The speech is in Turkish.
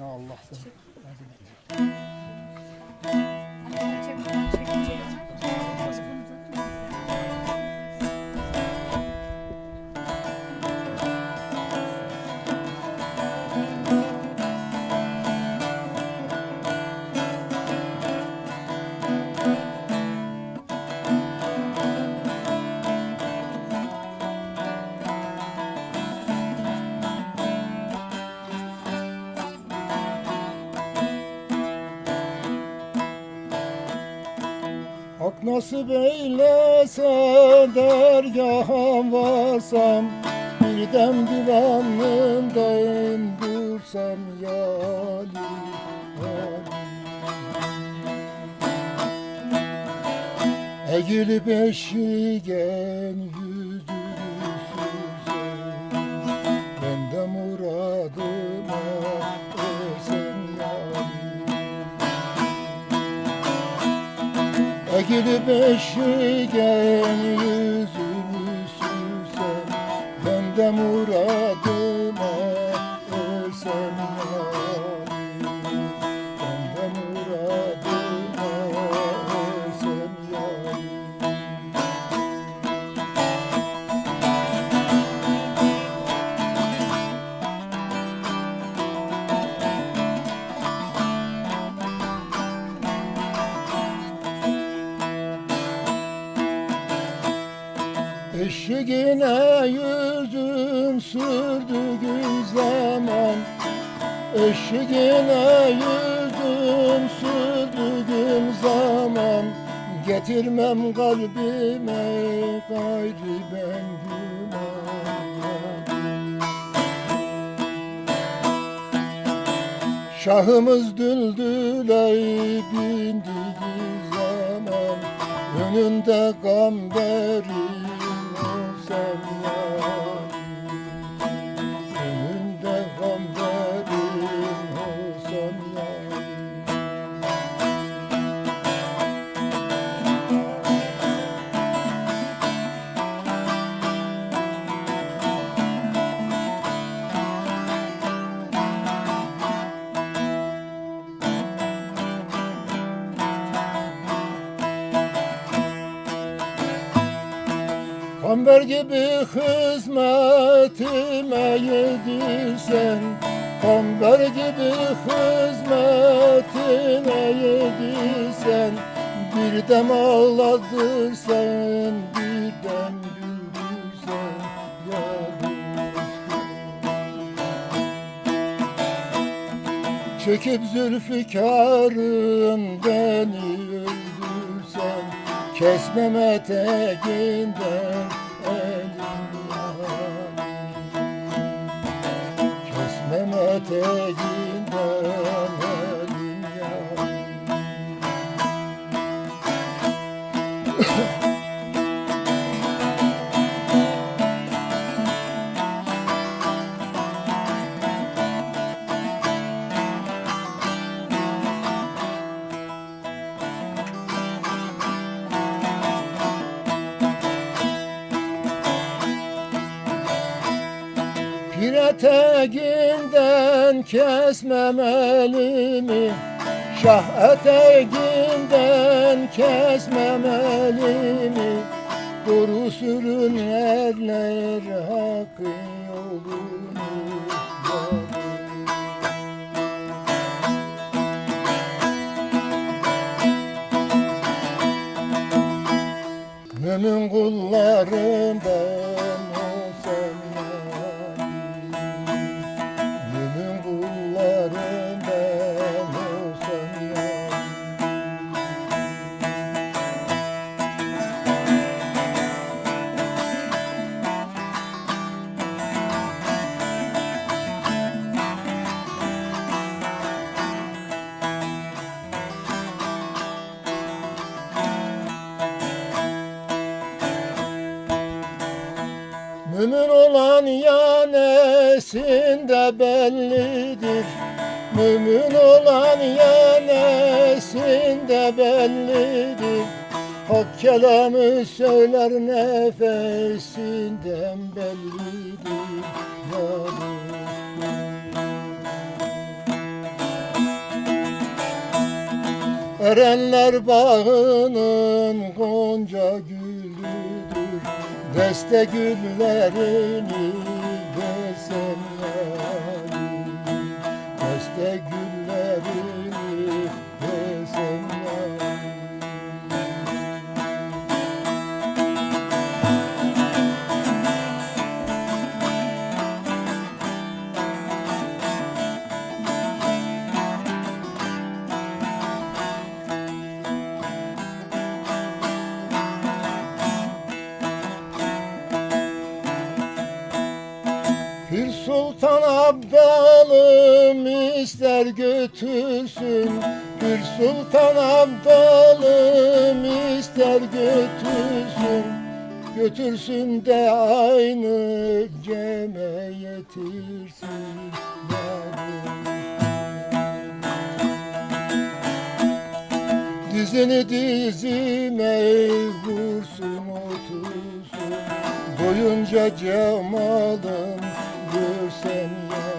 Ya Allah sen. Hak nasip eylese dergaha varsam Bir dem divanındayım dursam yali Egilip eşigen yüzünü sürsem Ben de muradıma Egilip eşigen yüzünü sürsem Ben de muradıma Eşiğine yüzüm sürdüğüm zaman Eşiğine yüzüm sürdüğüm zaman Getirmem kalbime gayri ben Şahımız düldüle bindiği zaman Önünde gamberim arms of love. Kamber gibi hizmetime yedirsen Kamber gibi hizmetime yedirsen Bir dem ağladırsan Bir dem güldürsen Ya Çekip zülfikarın beni Kesmem eteğinden yarim Kesmem eteğinden eteğinden kesmem elimi Şah eteğinden kesmem elimi Doğru sürün erler hakkı yolunu. Mümin kullarından Mümin olan yanesinde bellidir. Mümin olan yanesinde bellidir. Hak kelamı söyler nefesinden bellidir. Ya Rabbi. Erenler bağının gonca gülüdür Deste güllerini Abdalım ister götürsün. Pir Sultan Abdalım ister götürsün. Götürsün de aynı ceme yetirsin. Dizini dizime vursun otursun. Boyunca cemalın Senhor.